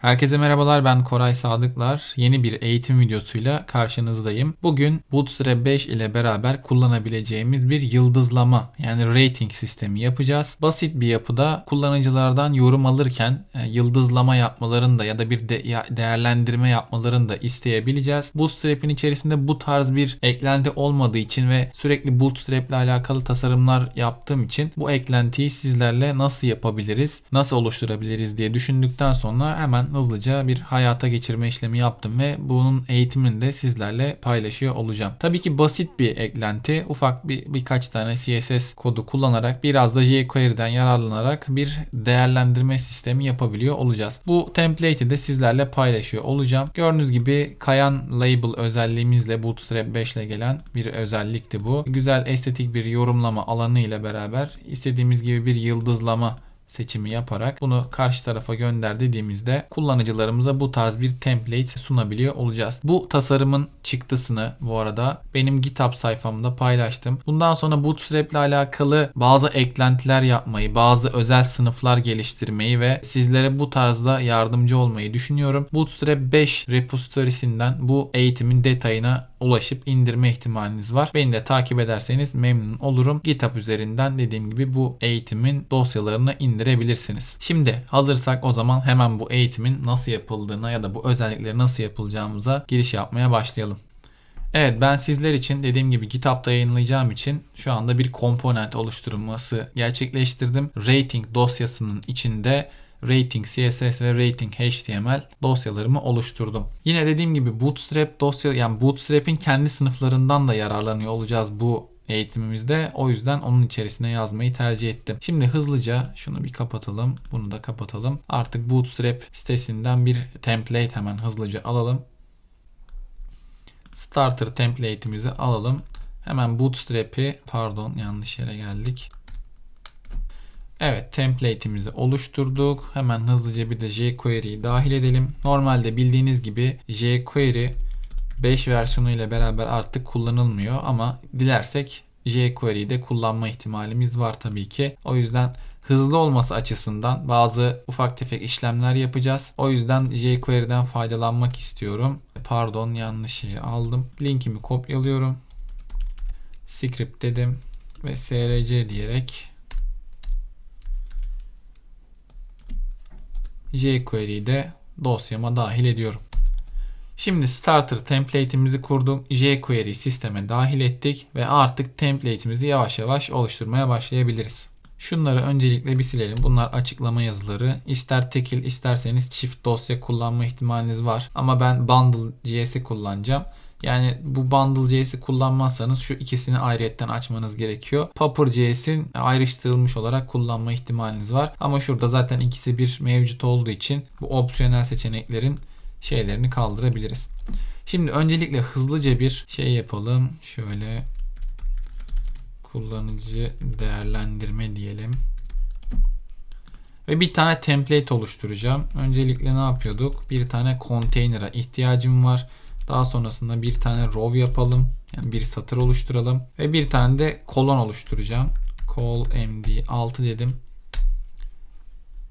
Herkese merhabalar ben Koray Sadıklar. Yeni bir eğitim videosuyla karşınızdayım. Bugün Bootstrap 5 ile beraber kullanabileceğimiz bir yıldızlama yani rating sistemi yapacağız. Basit bir yapıda kullanıcılardan yorum alırken e, yıldızlama yapmalarını da ya da bir de, değerlendirme yapmalarını da isteyebileceğiz. Bootstrap'in içerisinde bu tarz bir eklenti olmadığı için ve sürekli Bootstrap ile alakalı tasarımlar yaptığım için bu eklentiyi sizlerle nasıl yapabiliriz, nasıl oluşturabiliriz diye düşündükten sonra hemen hızlıca bir hayata geçirme işlemi yaptım ve bunun eğitimini de sizlerle paylaşıyor olacağım. Tabii ki basit bir eklenti. Ufak bir birkaç tane CSS kodu kullanarak biraz da jQuery'den yararlanarak bir değerlendirme sistemi yapabiliyor olacağız. Bu template'i de sizlerle paylaşıyor olacağım. Gördüğünüz gibi kayan label özelliğimizle Bootstrap 5 ile gelen bir özellikti bu. Güzel estetik bir yorumlama alanı ile beraber istediğimiz gibi bir yıldızlama seçimi yaparak bunu karşı tarafa gönder dediğimizde kullanıcılarımıza bu tarz bir template sunabiliyor olacağız. Bu tasarımın çıktısını bu arada benim GitHub sayfamda paylaştım. Bundan sonra Bootstrap ile alakalı bazı eklentiler yapmayı, bazı özel sınıflar geliştirmeyi ve sizlere bu tarzda yardımcı olmayı düşünüyorum. Bootstrap 5 repository'sinden bu eğitimin detayına ulaşıp indirme ihtimaliniz var. Beni de takip ederseniz memnun olurum. GitHub üzerinden dediğim gibi bu eğitimin dosyalarını indirebilirsiniz. Şimdi hazırsak o zaman hemen bu eğitimin nasıl yapıldığına ya da bu özellikleri nasıl yapılacağımıza giriş yapmaya başlayalım. Evet ben sizler için dediğim gibi GitHub'da yayınlayacağım için şu anda bir komponent oluşturması gerçekleştirdim. Rating dosyasının içinde Rating CSS ve Rating HTML dosyalarımı oluşturdum. Yine dediğim gibi Bootstrap dosya yani Bootstrap'in kendi sınıflarından da yararlanıyor olacağız bu eğitimimizde. O yüzden onun içerisine yazmayı tercih ettim. Şimdi hızlıca şunu bir kapatalım. Bunu da kapatalım. Artık Bootstrap sitesinden bir template hemen hızlıca alalım. Starter template'imizi alalım. Hemen Bootstrap'i pardon yanlış yere geldik. Evet template'imizi oluşturduk. Hemen hızlıca bir de jQuery'yi dahil edelim. Normalde bildiğiniz gibi jQuery 5 versiyonu ile beraber artık kullanılmıyor ama dilersek jQuery'yi de kullanma ihtimalimiz var tabii ki. O yüzden hızlı olması açısından bazı ufak tefek işlemler yapacağız. O yüzden jQuery'den faydalanmak istiyorum. Pardon yanlış şeyi aldım. Linkimi kopyalıyorum. Script dedim ve src diyerek jQuery'yi de dosyama dahil ediyorum. Şimdi starter template'imizi kurdum. jQuery sisteme dahil ettik ve artık template'imizi yavaş yavaş oluşturmaya başlayabiliriz. Şunları öncelikle bir silelim. Bunlar açıklama yazıları. İster tekil isterseniz çift dosya kullanma ihtimaliniz var. Ama ben bundle.js'i kullanacağım. Yani bu bundle.js'i kullanmazsanız şu ikisini ayrıyetten açmanız gerekiyor. Pupper.js'in ayrıştırılmış olarak kullanma ihtimaliniz var. Ama şurada zaten ikisi bir mevcut olduğu için bu opsiyonel seçeneklerin şeylerini kaldırabiliriz. Şimdi öncelikle hızlıca bir şey yapalım. Şöyle kullanıcı değerlendirme diyelim. Ve bir tane template oluşturacağım. Öncelikle ne yapıyorduk? Bir tane container'a ihtiyacım var. Daha sonrasında bir tane row yapalım. Yani bir satır oluşturalım. Ve bir tane de kolon oluşturacağım. Call md 6 dedim.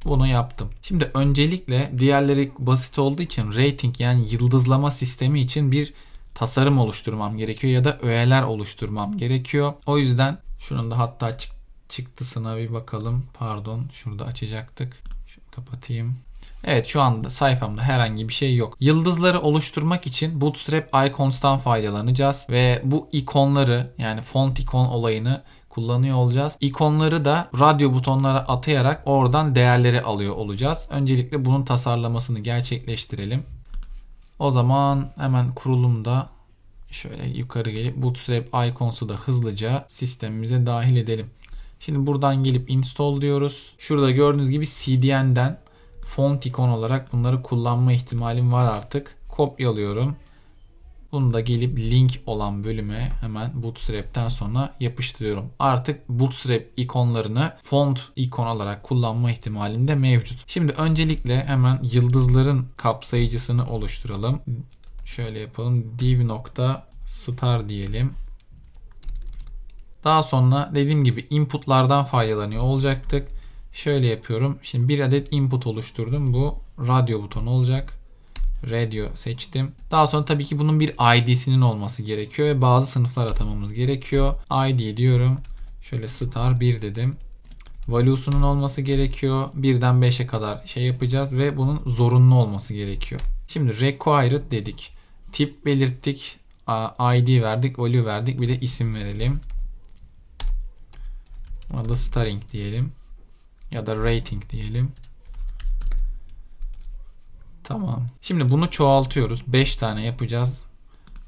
Bunu yaptım. Şimdi öncelikle diğerleri basit olduğu için rating yani yıldızlama sistemi için bir tasarım oluşturmam gerekiyor ya da öğeler oluşturmam gerekiyor. O yüzden şunun da hatta çık- çıktısına bir bakalım. Pardon şurada açacaktık. Şunu kapatayım. Evet şu anda sayfamda herhangi bir şey yok. Yıldızları oluşturmak için Bootstrap Icons'tan faydalanacağız ve bu ikonları yani font ikon olayını kullanıyor olacağız. İkonları da radyo butonlara atayarak oradan değerleri alıyor olacağız. Öncelikle bunun tasarlamasını gerçekleştirelim. O zaman hemen kurulumda şöyle yukarı gelip Bootstrap Icons'u da hızlıca sistemimize dahil edelim. Şimdi buradan gelip install diyoruz. Şurada gördüğünüz gibi CDN'den font ikon olarak bunları kullanma ihtimalim var artık. Kopyalıyorum. Bunu da gelip link olan bölüme hemen Bootstrap'ten sonra yapıştırıyorum. Artık Bootstrap ikonlarını font ikon olarak kullanma ihtimalim de mevcut. Şimdi öncelikle hemen yıldızların kapsayıcısını oluşturalım. Şöyle yapalım. div nokta star diyelim. Daha sonra dediğim gibi inputlardan faydalanıyor olacaktık. Şöyle yapıyorum. Şimdi bir adet input oluşturdum. Bu radyo butonu olacak. Radio seçtim. Daha sonra tabii ki bunun bir ID'sinin olması gerekiyor ve bazı sınıflar atamamız gerekiyor. ID diyorum. Şöyle star 1 dedim. Value'sunun olması gerekiyor. 1'den 5'e kadar şey yapacağız ve bunun zorunlu olması gerekiyor. Şimdi required dedik. Tip belirttik. ID verdik, value verdik. Bir de isim verelim. Adı string diyelim. Ya da rating diyelim. Tamam. Şimdi bunu çoğaltıyoruz. 5 tane yapacağız.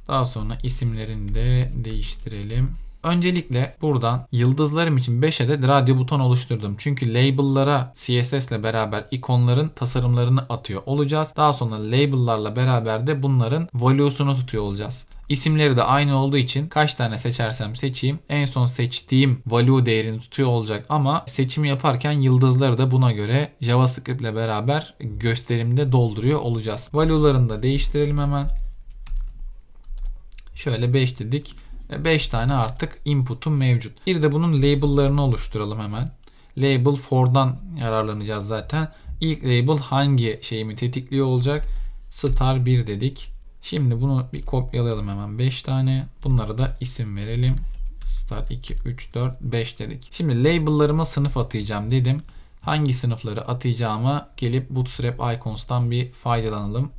Daha sonra isimlerini de değiştirelim. Öncelikle buradan yıldızlarım için 5 adet radyo buton oluşturdum. Çünkü label'lara CSS ile beraber ikonların tasarımlarını atıyor olacağız. Daha sonra label'larla beraber de bunların value'sunu tutuyor olacağız. İsimleri de aynı olduğu için kaç tane seçersem seçeyim en son seçtiğim value değerini tutuyor olacak ama seçimi yaparken yıldızları da buna göre JavaScript ile beraber gösterimde dolduruyor olacağız. Value'larını da değiştirelim hemen. Şöyle 5 dedik. 5 tane artık input'um mevcut. Bir de bunun label'larını oluşturalım hemen. Label for'dan yararlanacağız zaten. İlk label hangi şeyimi tetikliyor olacak? Star 1 dedik. Şimdi bunu bir kopyalayalım hemen 5 tane. Bunlara da isim verelim. Star 2, 3, 4, 5 dedik. Şimdi label'larıma sınıf atayacağım dedim. Hangi sınıfları atayacağıma gelip Bootstrap Icons'tan bir faydalanalım.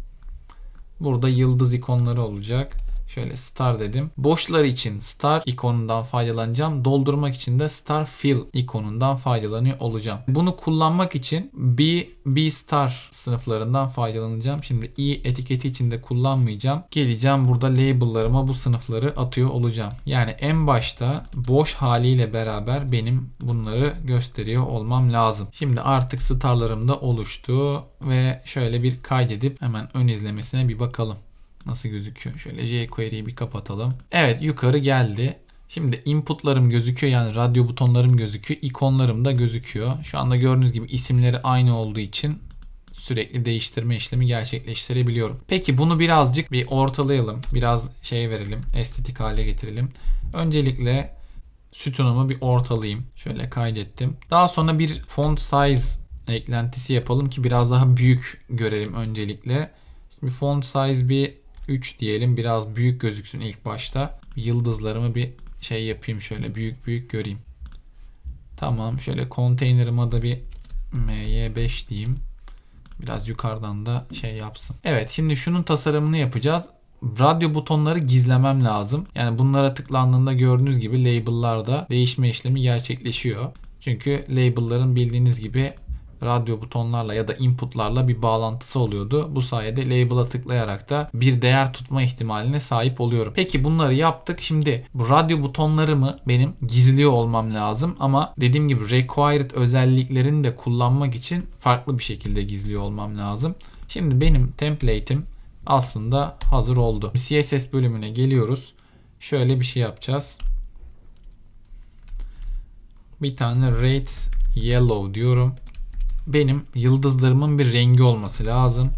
Burada yıldız ikonları olacak. Şöyle star dedim. Boşlar için star ikonundan faydalanacağım. Doldurmak için de star fill ikonundan faydalanıyor olacağım. Bunu kullanmak için B, B star sınıflarından faydalanacağım. Şimdi i etiketi içinde kullanmayacağım. Geleceğim burada label'larıma bu sınıfları atıyor olacağım. Yani en başta boş haliyle beraber benim bunları gösteriyor olmam lazım. Şimdi artık starlarım da oluştu ve şöyle bir kaydedip hemen ön izlemesine bir bakalım nasıl gözüküyor. Şöyle jQuery'yi bir kapatalım. Evet yukarı geldi. Şimdi inputlarım gözüküyor yani radyo butonlarım gözüküyor. ikonlarım da gözüküyor. Şu anda gördüğünüz gibi isimleri aynı olduğu için sürekli değiştirme işlemi gerçekleştirebiliyorum. Peki bunu birazcık bir ortalayalım. Biraz şey verelim. Estetik hale getirelim. Öncelikle sütunumu bir ortalayayım. Şöyle kaydettim. Daha sonra bir font size eklentisi yapalım ki biraz daha büyük görelim öncelikle. Şimdi font size bir 3 diyelim. Biraz büyük gözüksün ilk başta. Yıldızlarımı bir şey yapayım şöyle büyük büyük göreyim. Tamam şöyle konteynerıma da bir MY5 diyeyim. Biraz yukarıdan da şey yapsın. Evet şimdi şunun tasarımını yapacağız. Radyo butonları gizlemem lazım. Yani bunlara tıklandığında gördüğünüz gibi label'larda değişme işlemi gerçekleşiyor. Çünkü label'ların bildiğiniz gibi radyo butonlarla ya da inputlarla bir bağlantısı oluyordu. Bu sayede label'a tıklayarak da bir değer tutma ihtimaline sahip oluyorum. Peki bunları yaptık. Şimdi bu radyo butonlarımı benim gizliyor olmam lazım ama dediğim gibi required özelliklerini de kullanmak için farklı bir şekilde gizliyor olmam lazım. Şimdi benim template'im aslında hazır oldu. CSS bölümüne geliyoruz. Şöyle bir şey yapacağız. Bir tane rate yellow diyorum benim yıldızlarımın bir rengi olması lazım.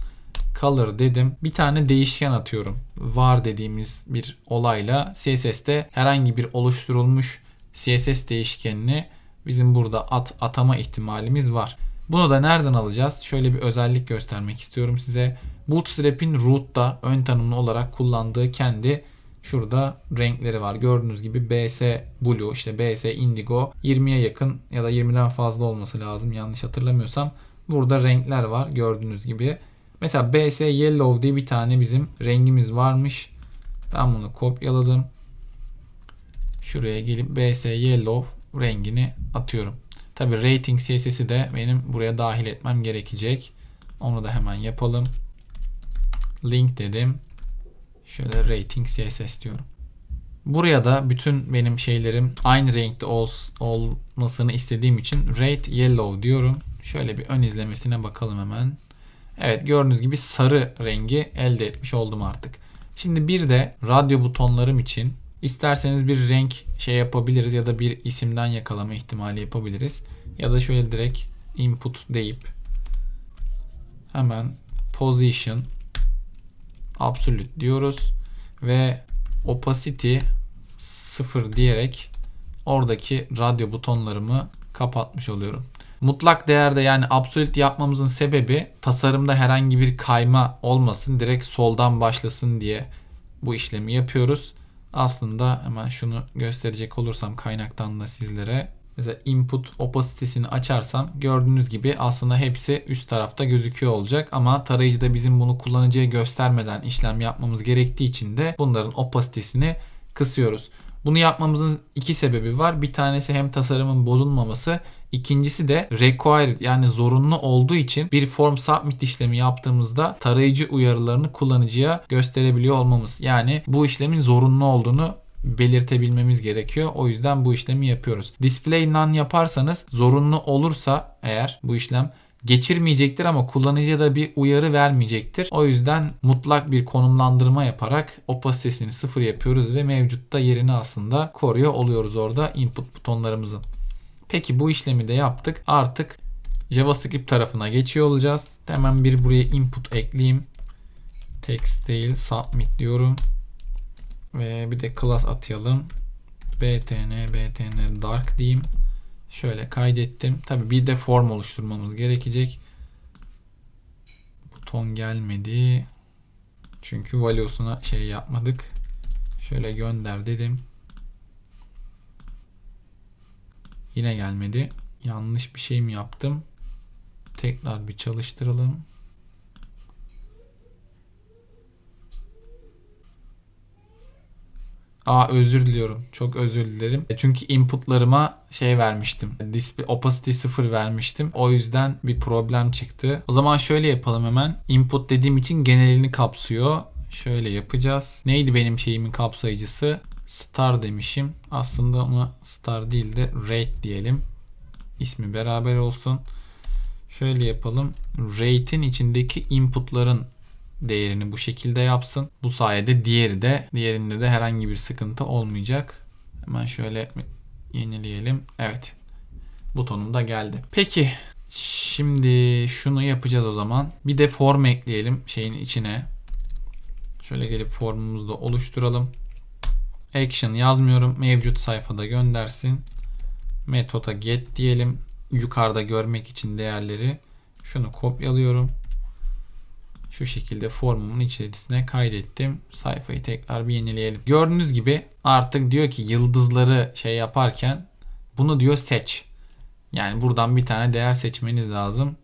Color dedim. Bir tane değişken atıyorum. Var dediğimiz bir olayla CSS'te herhangi bir oluşturulmuş CSS değişkenini bizim burada at atama ihtimalimiz var. Bunu da nereden alacağız? Şöyle bir özellik göstermek istiyorum size. Bootstrap'in root'ta ön tanımlı olarak kullandığı kendi Şurada renkleri var. Gördüğünüz gibi BS Blue, işte BS Indigo 20'ye yakın ya da 20'den fazla olması lazım yanlış hatırlamıyorsam. Burada renkler var gördüğünüz gibi. Mesela BS Yellow diye bir tane bizim rengimiz varmış. Ben bunu kopyaladım. Şuraya gelip BS Yellow rengini atıyorum. Tabi rating CSS'i de benim buraya dahil etmem gerekecek. Onu da hemen yapalım. Link dedim. Şöyle rating CSS diyorum. Buraya da bütün benim şeylerim aynı renkte ol, olmasını istediğim için rate yellow diyorum. Şöyle bir ön izlemesine bakalım hemen. Evet gördüğünüz gibi sarı rengi elde etmiş oldum artık. Şimdi bir de radyo butonlarım için isterseniz bir renk şey yapabiliriz ya da bir isimden yakalama ihtimali yapabiliriz. Ya da şöyle direkt input deyip hemen position absolute diyoruz ve opacity 0 diyerek oradaki radyo butonlarımı kapatmış oluyorum. Mutlak değerde yani absolute yapmamızın sebebi tasarımda herhangi bir kayma olmasın. Direkt soldan başlasın diye bu işlemi yapıyoruz. Aslında hemen şunu gösterecek olursam kaynaktan da sizlere Mesela input opacitesini açarsam gördüğünüz gibi aslında hepsi üst tarafta gözüküyor olacak ama tarayıcıda bizim bunu kullanıcıya göstermeden işlem yapmamız gerektiği için de bunların opacitesini kısıyoruz. Bunu yapmamızın iki sebebi var. Bir tanesi hem tasarımın bozulmaması, ikincisi de required yani zorunlu olduğu için bir form submit işlemi yaptığımızda tarayıcı uyarılarını kullanıcıya gösterebiliyor olmamız. Yani bu işlemin zorunlu olduğunu belirtebilmemiz gerekiyor. O yüzden bu işlemi yapıyoruz. Display none yaparsanız zorunlu olursa eğer bu işlem geçirmeyecektir ama kullanıcıya da bir uyarı vermeyecektir. O yüzden mutlak bir konumlandırma yaparak opasitesini sıfır yapıyoruz ve mevcutta yerini aslında koruyor oluyoruz orada input butonlarımızın. Peki bu işlemi de yaptık. Artık JavaScript tarafına geçiyor olacağız. Hemen bir buraya input ekleyeyim. Text değil submit diyorum. Ve bir de class atayalım. btn btn dark diyeyim. Şöyle kaydettim. Tabi bir de form oluşturmamız gerekecek. Buton gelmedi. Çünkü value'suna şey yapmadık. Şöyle gönder dedim. Yine gelmedi. Yanlış bir şey mi yaptım? Tekrar bir çalıştıralım. Aa özür diliyorum. Çok özür dilerim. E, çünkü inputlarıma şey vermiştim. Opacity 0 vermiştim. O yüzden bir problem çıktı. O zaman şöyle yapalım hemen. Input dediğim için genelini kapsıyor. Şöyle yapacağız. Neydi benim şeyimin kapsayıcısı? Star demişim. Aslında ona star değil de rate diyelim. İsmi beraber olsun. Şöyle yapalım. Rate'in içindeki inputların değerini bu şekilde yapsın. Bu sayede diğeri de diğerinde de herhangi bir sıkıntı olmayacak. Hemen şöyle yenileyelim. Evet. Butonum da geldi. Peki şimdi şunu yapacağız o zaman. Bir de form ekleyelim şeyin içine. Şöyle gelip formumuzu da oluşturalım. Action yazmıyorum. Mevcut sayfada göndersin. Metoda get diyelim. Yukarıda görmek için değerleri. Şunu kopyalıyorum. Şu şekilde formumun içerisine kaydettim. Sayfayı tekrar bir yenileyelim. Gördüğünüz gibi artık diyor ki yıldızları şey yaparken bunu diyor seç. Yani buradan bir tane değer seçmeniz lazım.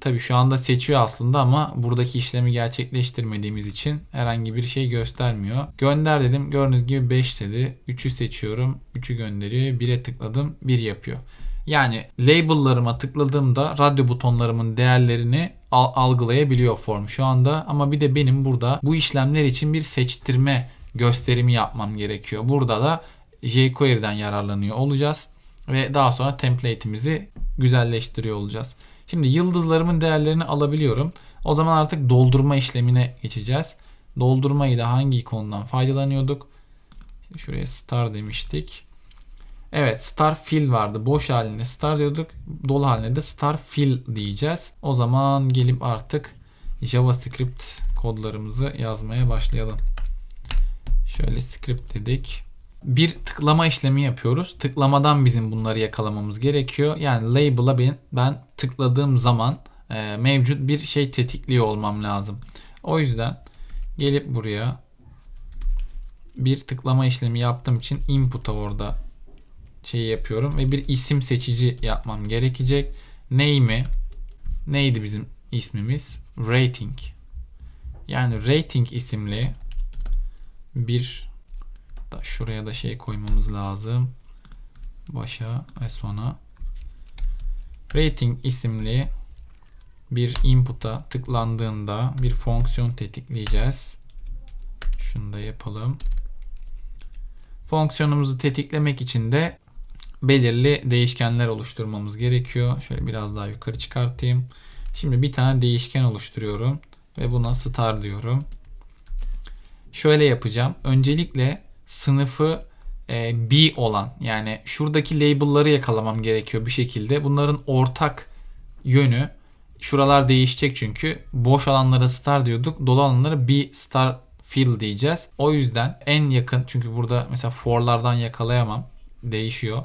Tabi şu anda seçiyor aslında ama buradaki işlemi gerçekleştirmediğimiz için herhangi bir şey göstermiyor. Gönder dedim. Gördüğünüz gibi 5 dedi. 3'ü seçiyorum. 3'ü gönderiyor. 1'e tıkladım. 1 yapıyor. Yani label'larıma tıkladığımda radyo butonlarımın değerlerini algılayabiliyor form şu anda. Ama bir de benim burada bu işlemler için bir seçtirme gösterimi yapmam gerekiyor. Burada da jQuery'den yararlanıyor olacağız. Ve daha sonra template'imizi güzelleştiriyor olacağız. Şimdi yıldızlarımın değerlerini alabiliyorum. O zaman artık doldurma işlemine geçeceğiz. Doldurmayı da hangi ikondan faydalanıyorduk? Şuraya star demiştik. Evet star fill vardı. Boş halinde star diyorduk. Dolu halinde de star fill diyeceğiz. O zaman gelip artık JavaScript kodlarımızı yazmaya başlayalım. Şöyle script dedik. Bir tıklama işlemi yapıyoruz. Tıklamadan bizim bunları yakalamamız gerekiyor. Yani label'a ben, ben tıkladığım zaman e, mevcut bir şey tetikliyor olmam lazım. O yüzden gelip buraya bir tıklama işlemi yaptığım için input'a orada şeyi yapıyorum ve bir isim seçici yapmam gerekecek. Name'i neydi bizim ismimiz? Rating. Yani rating isimli bir da şuraya da şey koymamız lazım. Başa ve sona rating isimli bir input'a tıklandığında bir fonksiyon tetikleyeceğiz. Şunu da yapalım. Fonksiyonumuzu tetiklemek için de belirli değişkenler oluşturmamız gerekiyor. Şöyle biraz daha yukarı çıkartayım. Şimdi bir tane değişken oluşturuyorum ve buna star diyorum. Şöyle yapacağım. Öncelikle sınıfı e, B olan yani şuradaki label'ları yakalamam gerekiyor bir şekilde. Bunların ortak yönü şuralar değişecek çünkü boş alanlara star diyorduk. Dolu alanlara B star fill diyeceğiz. O yüzden en yakın çünkü burada mesela for'lardan yakalayamam değişiyor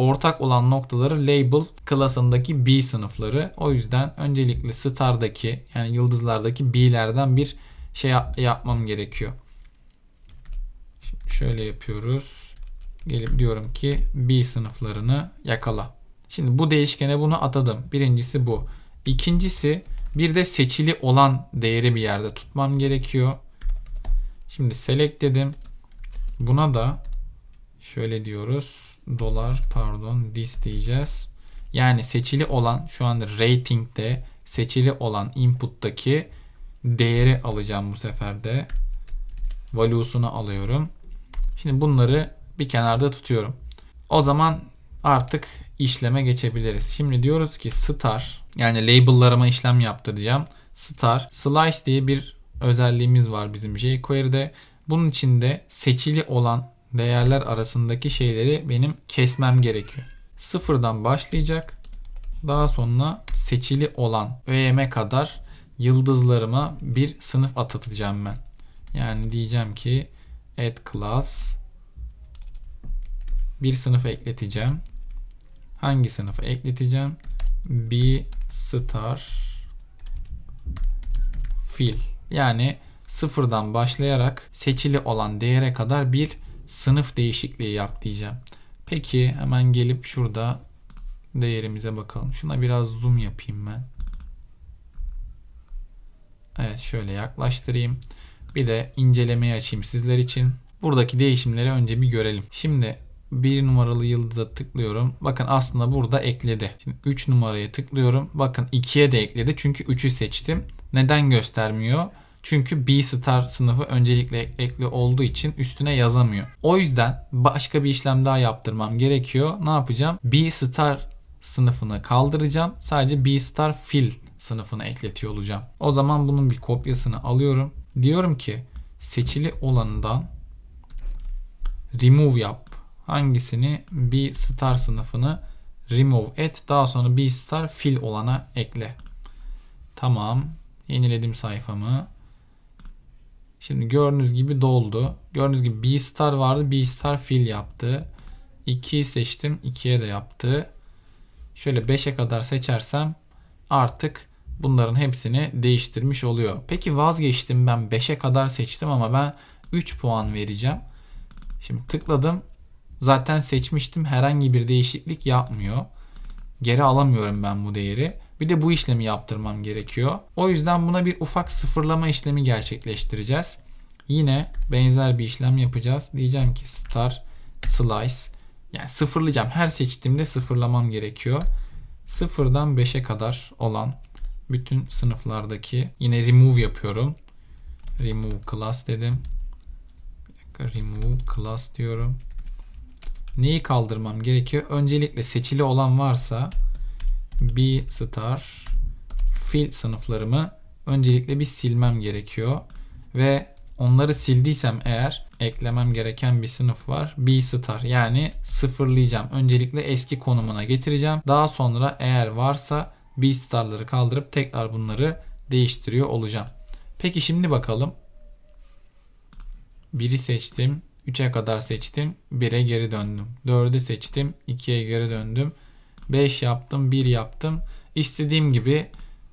ortak olan noktaları label klasındaki B sınıfları. O yüzden öncelikle star'daki yani yıldızlardaki B'lerden bir şey yap- yapmam gerekiyor. Şimdi şöyle yapıyoruz. Gelip diyorum ki B sınıflarını yakala. Şimdi bu değişkene bunu atadım. Birincisi bu. İkincisi bir de seçili olan değeri bir yerde tutmam gerekiyor. Şimdi select dedim. Buna da şöyle diyoruz. Dolar pardon this diyeceğiz. Yani seçili olan şu anda rating'de seçili olan input'taki değeri alacağım bu sefer de. Value'sunu alıyorum. Şimdi bunları bir kenarda tutuyorum. O zaman artık işleme geçebiliriz. Şimdi diyoruz ki star yani label'larıma işlem yaptıracağım. Star slice diye bir özelliğimiz var bizim jQuery'de. Bunun içinde seçili olan değerler arasındaki şeyleri benim kesmem gerekiyor. Sıfırdan başlayacak. Daha sonra seçili olan öğeme kadar yıldızlarıma bir sınıf atatacağım ben. Yani diyeceğim ki add class bir sınıf ekleteceğim. Hangi sınıfı ekleteceğim? B star fill. Yani sıfırdan başlayarak seçili olan değere kadar bir sınıf değişikliği yap diyeceğim. Peki hemen gelip şurada değerimize bakalım. Şuna biraz zoom yapayım ben. Evet şöyle yaklaştırayım. Bir de incelemeyi açayım sizler için. Buradaki değişimleri önce bir görelim. Şimdi bir numaralı yıldıza tıklıyorum. Bakın aslında burada ekledi. Şimdi 3 numaraya tıklıyorum. Bakın 2'ye de ekledi. Çünkü 3'ü seçtim. Neden göstermiyor? Çünkü B star sınıfı öncelikle ekli olduğu için üstüne yazamıyor. O yüzden başka bir işlem daha yaptırmam gerekiyor. Ne yapacağım? B star sınıfını kaldıracağım. Sadece B star fill sınıfını ekletiyor olacağım. O zaman bunun bir kopyasını alıyorum. Diyorum ki seçili olanından remove yap. Hangisini? B star sınıfını remove et. Daha sonra B star fill olana ekle. Tamam. Yeniledim sayfamı. Şimdi gördüğünüz gibi doldu. Gördüğünüz gibi B star vardı. B star fill yaptı. 2'yi seçtim. 2'ye de yaptı. Şöyle 5'e kadar seçersem artık bunların hepsini değiştirmiş oluyor. Peki vazgeçtim ben 5'e kadar seçtim ama ben 3 puan vereceğim. Şimdi tıkladım. Zaten seçmiştim. Herhangi bir değişiklik yapmıyor. Geri alamıyorum ben bu değeri. Bir de bu işlemi yaptırmam gerekiyor. O yüzden buna bir ufak sıfırlama işlemi gerçekleştireceğiz. Yine benzer bir işlem yapacağız. Diyeceğim ki star slice yani sıfırlayacağım. Her seçtiğimde sıfırlamam gerekiyor. Sıfırdan 5'e kadar olan bütün sınıflardaki yine remove yapıyorum. Remove class dedim. Remove class diyorum. Neyi kaldırmam gerekiyor? Öncelikle seçili olan varsa B star fill sınıflarımı öncelikle bir silmem gerekiyor. Ve onları sildiysem eğer eklemem gereken bir sınıf var. B star yani sıfırlayacağım. Öncelikle eski konumuna getireceğim. Daha sonra eğer varsa B starları kaldırıp tekrar bunları değiştiriyor olacağım. Peki şimdi bakalım. 1'i seçtim. 3'e kadar seçtim. 1'e geri döndüm. 4'ü seçtim. 2'ye geri döndüm. 5 yaptım. 1 yaptım. İstediğim gibi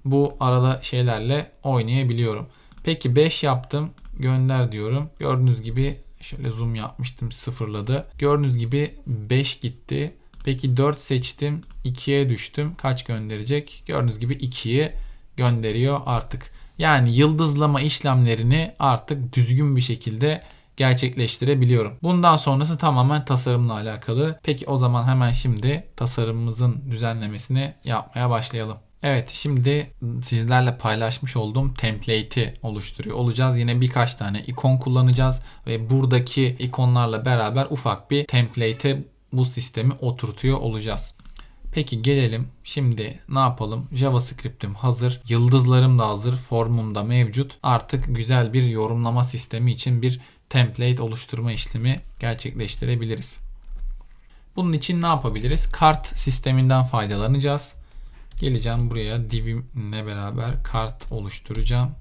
bu arada şeylerle oynayabiliyorum. Peki 5 yaptım. Gönder diyorum. Gördüğünüz gibi şöyle zoom yapmıştım sıfırladı. Gördüğünüz gibi 5 gitti. Peki 4 seçtim. 2'ye düştüm. Kaç gönderecek? Gördüğünüz gibi 2'yi gönderiyor artık. Yani yıldızlama işlemlerini artık düzgün bir şekilde gerçekleştirebiliyorum. Bundan sonrası tamamen tasarımla alakalı. Peki o zaman hemen şimdi tasarımımızın düzenlemesini yapmaya başlayalım. Evet şimdi sizlerle paylaşmış olduğum template'i oluşturuyor olacağız. Yine birkaç tane ikon kullanacağız ve buradaki ikonlarla beraber ufak bir template'e bu sistemi oturtuyor olacağız. Peki gelelim şimdi ne yapalım? JavaScript'im hazır, yıldızlarım da hazır, formum da mevcut. Artık güzel bir yorumlama sistemi için bir template oluşturma işlemi gerçekleştirebiliriz. Bunun için ne yapabiliriz? Kart sisteminden faydalanacağız. Geleceğim buraya divimle beraber kart oluşturacağım.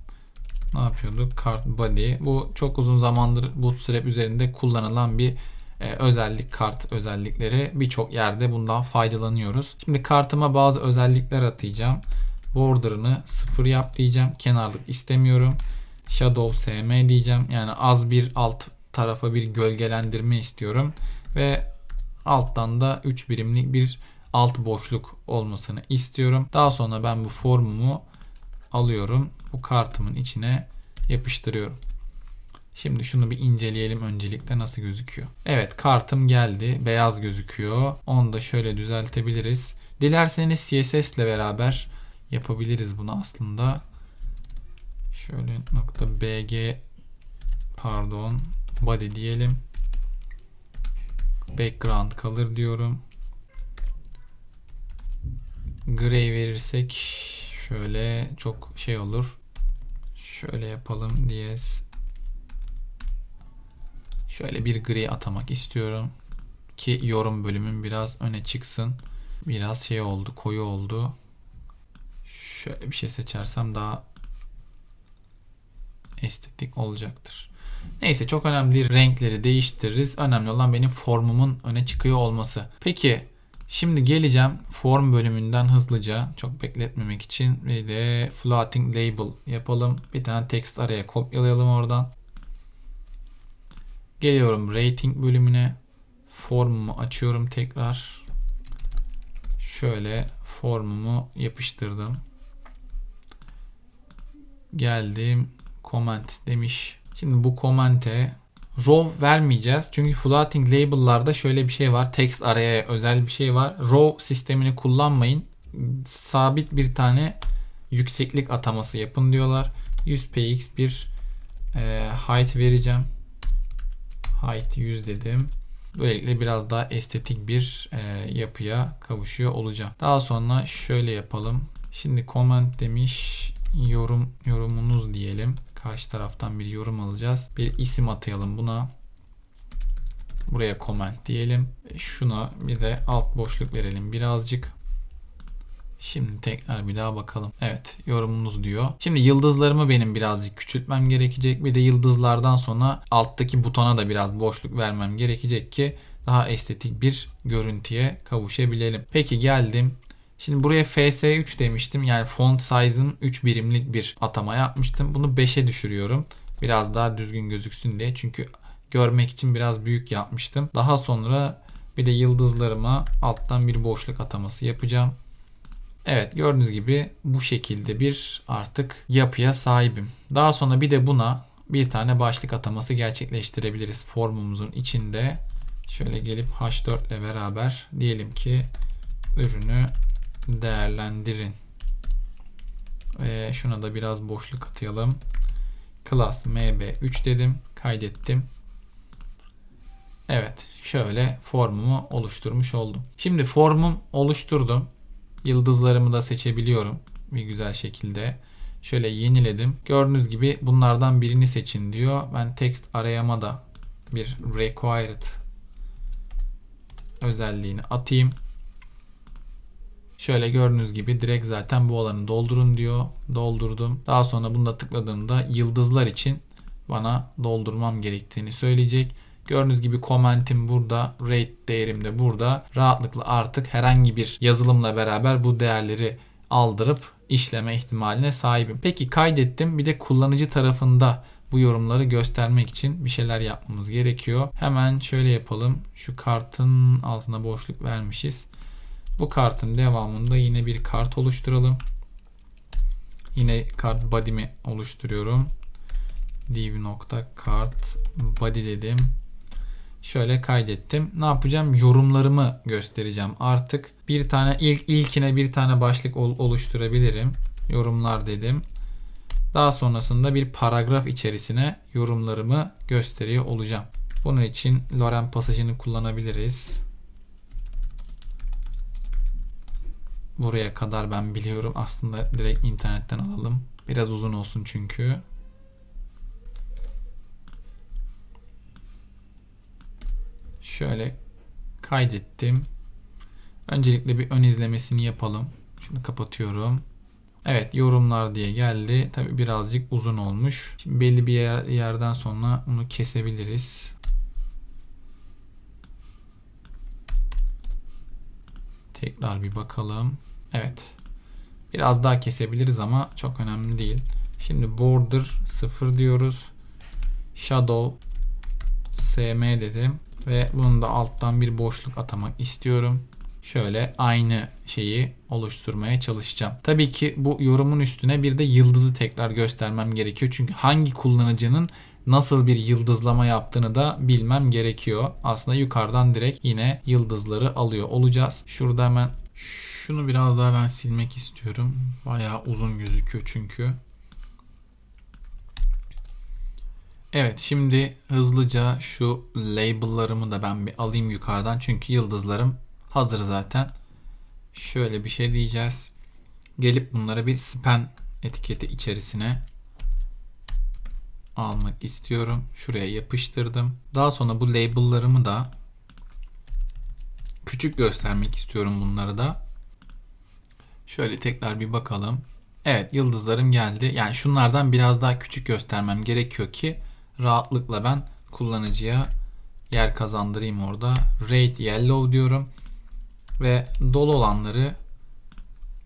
Ne yapıyorduk? Kart body. Bu çok uzun zamandır Bootstrap üzerinde kullanılan bir e, özellik kart özellikleri birçok yerde bundan faydalanıyoruz. Şimdi kartıma bazı özellikler atayacağım. Border'ını sıfır yap diyeceğim. Kenarlık istemiyorum. Shadow SM diyeceğim. Yani az bir alt tarafa bir gölgelendirme istiyorum. Ve alttan da 3 birimlik bir alt boşluk olmasını istiyorum. Daha sonra ben bu formumu alıyorum. Bu kartımın içine yapıştırıyorum. Şimdi şunu bir inceleyelim öncelikle nasıl gözüküyor. Evet kartım geldi. Beyaz gözüküyor. Onu da şöyle düzeltebiliriz. Dilerseniz CSS ile beraber yapabiliriz bunu aslında. Şöyle nokta bg pardon body diyelim. Background color diyorum. Gray verirsek şöyle çok şey olur. Şöyle yapalım DS. Şöyle bir gri atamak istiyorum ki yorum bölümüm biraz öne çıksın. Biraz şey oldu, koyu oldu. Şöyle bir şey seçersem daha estetik olacaktır. Neyse çok önemli değil. Renkleri değiştiririz. Önemli olan benim formumun öne çıkıyor olması. Peki şimdi geleceğim form bölümünden hızlıca çok bekletmemek için bir de floating label yapalım. Bir tane text araya kopyalayalım oradan. Geliyorum rating bölümüne. Formumu açıyorum tekrar. Şöyle formumu yapıştırdım. Geldim. Comment demiş. Şimdi bu comment'e row vermeyeceğiz. Çünkü floating label'larda şöyle bir şey var. Text araya özel bir şey var. Row sistemini kullanmayın. Sabit bir tane yükseklik ataması yapın diyorlar. 100 px bir e, height vereceğim. Height 100 dedim. Böylelikle biraz daha estetik bir e, yapıya kavuşuyor olacağım. Daha sonra şöyle yapalım. Şimdi comment demiş yorum yorumunuz diyelim. Karşı taraftan bir yorum alacağız. Bir isim atayalım buna. Buraya comment diyelim. Şuna bir de alt boşluk verelim birazcık. Şimdi tekrar bir daha bakalım. Evet yorumunuz diyor. Şimdi yıldızlarımı benim birazcık küçültmem gerekecek. Bir de yıldızlardan sonra alttaki butona da biraz boşluk vermem gerekecek ki daha estetik bir görüntüye kavuşabilelim. Peki geldim. Şimdi buraya FS3 demiştim. Yani font size'ın 3 birimlik bir atama yapmıştım. Bunu 5'e düşürüyorum. Biraz daha düzgün gözüksün diye. Çünkü görmek için biraz büyük yapmıştım. Daha sonra bir de yıldızlarıma alttan bir boşluk ataması yapacağım. Evet gördüğünüz gibi bu şekilde bir artık yapıya sahibim. Daha sonra bir de buna bir tane başlık ataması gerçekleştirebiliriz formumuzun içinde. Şöyle gelip H4 ile beraber diyelim ki ürünü değerlendirin. Ve şuna da biraz boşluk atayalım. Class MB3 dedim. Kaydettim. Evet şöyle formumu oluşturmuş oldum. Şimdi formum oluşturdum. Yıldızlarımı da seçebiliyorum bir güzel şekilde. Şöyle yeniledim. Gördüğünüz gibi bunlardan birini seçin diyor. Ben text arayama da bir required özelliğini atayım. Şöyle gördüğünüz gibi direkt zaten bu alanı doldurun diyor. Doldurdum. Daha sonra bunda tıkladığımda yıldızlar için bana doldurmam gerektiğini söyleyecek. Gördüğünüz gibi komentim burada, rate değerim de burada. Rahatlıkla artık herhangi bir yazılımla beraber bu değerleri aldırıp işleme ihtimaline sahibim. Peki kaydettim. Bir de kullanıcı tarafında bu yorumları göstermek için bir şeyler yapmamız gerekiyor. Hemen şöyle yapalım. Şu kartın altına boşluk vermişiz. Bu kartın devamında yine bir kart oluşturalım. Yine kart body'mi oluşturuyorum. div nokta kart body dedim. Şöyle kaydettim. Ne yapacağım? Yorumlarımı göstereceğim. Artık bir tane ilk ilkine bir tane başlık oluşturabilirim. Yorumlar dedim. Daha sonrasında bir paragraf içerisine yorumlarımı gösteriyor olacağım. Bunun için Lorem pasajını kullanabiliriz. Buraya kadar ben biliyorum. Aslında direkt internetten alalım. Biraz uzun olsun çünkü. Şöyle kaydettim. Öncelikle bir ön izlemesini yapalım. Şunu kapatıyorum. Evet yorumlar diye geldi. Tabi birazcık uzun olmuş. Şimdi belli bir yer, yerden sonra bunu kesebiliriz. Tekrar bir bakalım. Evet. Biraz daha kesebiliriz ama çok önemli değil. Şimdi border 0 diyoruz. Shadow SM dedim ve bunu da alttan bir boşluk atamak istiyorum. Şöyle aynı şeyi oluşturmaya çalışacağım. Tabii ki bu yorumun üstüne bir de yıldızı tekrar göstermem gerekiyor. Çünkü hangi kullanıcının nasıl bir yıldızlama yaptığını da bilmem gerekiyor. Aslında yukarıdan direkt yine yıldızları alıyor olacağız. Şurada hemen şunu biraz daha ben silmek istiyorum. Bayağı uzun gözüküyor çünkü. Evet şimdi hızlıca şu label'larımı da ben bir alayım yukarıdan. Çünkü yıldızlarım hazır zaten. Şöyle bir şey diyeceğiz. Gelip bunlara bir span etiketi içerisine almak istiyorum. Şuraya yapıştırdım. Daha sonra bu label'larımı da küçük göstermek istiyorum bunları da. Şöyle tekrar bir bakalım. Evet yıldızlarım geldi. Yani şunlardan biraz daha küçük göstermem gerekiyor ki rahatlıkla ben kullanıcıya yer kazandırayım orada. Rate yellow diyorum. Ve dolu olanları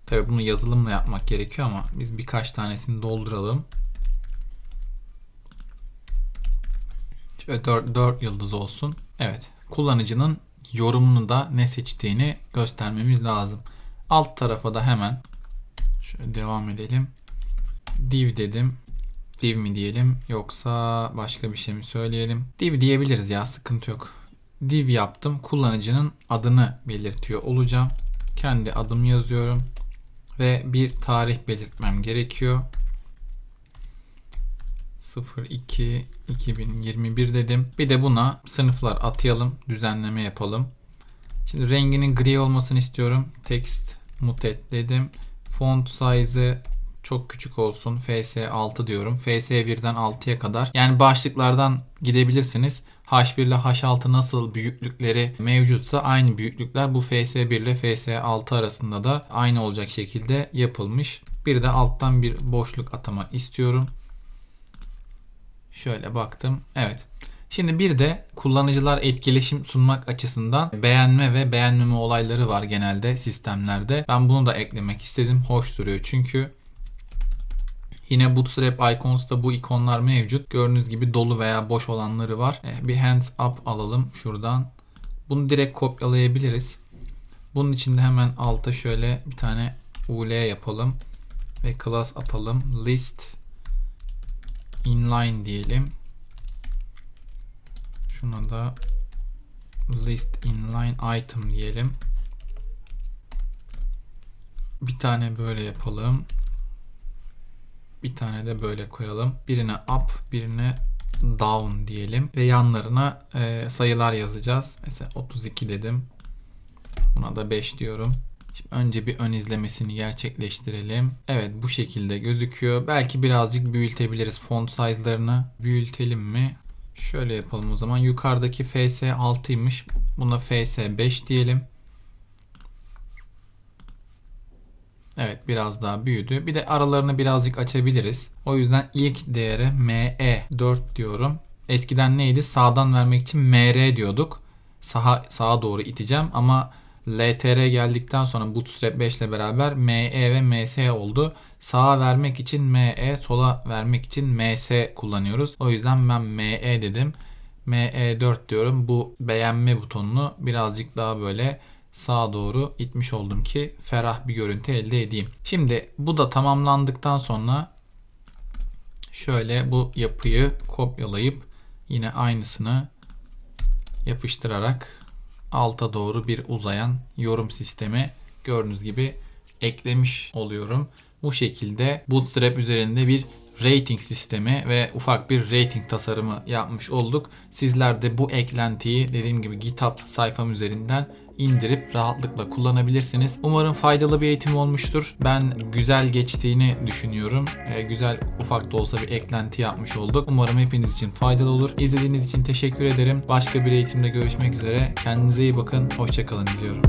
tabi bunu yazılımla yapmak gerekiyor ama biz birkaç tanesini dolduralım. Şöyle 4, 4 yıldız olsun. Evet. Kullanıcının yorumunu da ne seçtiğini göstermemiz lazım. Alt tarafa da hemen şöyle devam edelim. Div dedim. Div mi diyelim yoksa başka bir şey mi söyleyelim? Div diyebiliriz ya sıkıntı yok. Div yaptım. Kullanıcının adını belirtiyor olacağım. Kendi adımı yazıyorum. Ve bir tarih belirtmem gerekiyor. 02 2021 dedim. Bir de buna sınıflar atayalım. Düzenleme yapalım. Şimdi renginin gri olmasını istiyorum. Text mutet dedim. Font size'ı çok küçük olsun. FS6 diyorum. FS1'den 6'ya kadar. Yani başlıklardan gidebilirsiniz. H1 ile H6 nasıl büyüklükleri mevcutsa aynı büyüklükler bu FS1 ile FS6 arasında da aynı olacak şekilde yapılmış. Bir de alttan bir boşluk atamak istiyorum. Şöyle baktım. Evet. Şimdi bir de kullanıcılar etkileşim sunmak açısından beğenme ve beğenmeme olayları var genelde sistemlerde. Ben bunu da eklemek istedim. Hoş duruyor çünkü. Yine Bootstrap Icons'ta bu ikonlar mevcut. Gördüğünüz gibi dolu veya boş olanları var. Eh, Bir hands up alalım şuradan. Bunu direkt kopyalayabiliriz. Bunun için de hemen alta şöyle bir tane ul yapalım. Ve class atalım. List inline diyelim. Şuna da list inline item diyelim. Bir tane böyle yapalım. Bir tane de böyle koyalım. Birine up, birine down diyelim. Ve yanlarına e, sayılar yazacağız. Mesela 32 dedim. Buna da 5 diyorum. Şimdi önce bir ön izlemesini gerçekleştirelim. Evet bu şekilde gözüküyor. Belki birazcık büyütebiliriz font size'larını. Büyütelim mi? Şöyle yapalım o zaman. Yukarıdaki FS 6'ymış. Buna FS 5 diyelim. Evet biraz daha büyüdü. Bir de aralarını birazcık açabiliriz. O yüzden ilk değeri ME4 diyorum. Eskiden neydi? Sağdan vermek için MR diyorduk. Sağa, sağa doğru iteceğim ama LTR geldikten sonra Bootstrap 5 ile beraber ME ve MS oldu. Sağa vermek için ME, sola vermek için MS kullanıyoruz. O yüzden ben ME dedim. ME4 diyorum. Bu beğenme butonunu birazcık daha böyle sağa doğru itmiş oldum ki ferah bir görüntü elde edeyim. Şimdi bu da tamamlandıktan sonra şöyle bu yapıyı kopyalayıp yine aynısını yapıştırarak alta doğru bir uzayan yorum sistemi gördüğünüz gibi eklemiş oluyorum. Bu şekilde Bootstrap üzerinde bir rating sistemi ve ufak bir rating tasarımı yapmış olduk. Sizler de bu eklentiyi dediğim gibi GitHub sayfam üzerinden indirip rahatlıkla kullanabilirsiniz. Umarım faydalı bir eğitim olmuştur. Ben güzel geçtiğini düşünüyorum. Ee, güzel ufak da olsa bir eklenti yapmış olduk. Umarım hepiniz için faydalı olur. İzlediğiniz için teşekkür ederim. Başka bir eğitimde görüşmek üzere. Kendinize iyi bakın. Hoşçakalın diliyorum.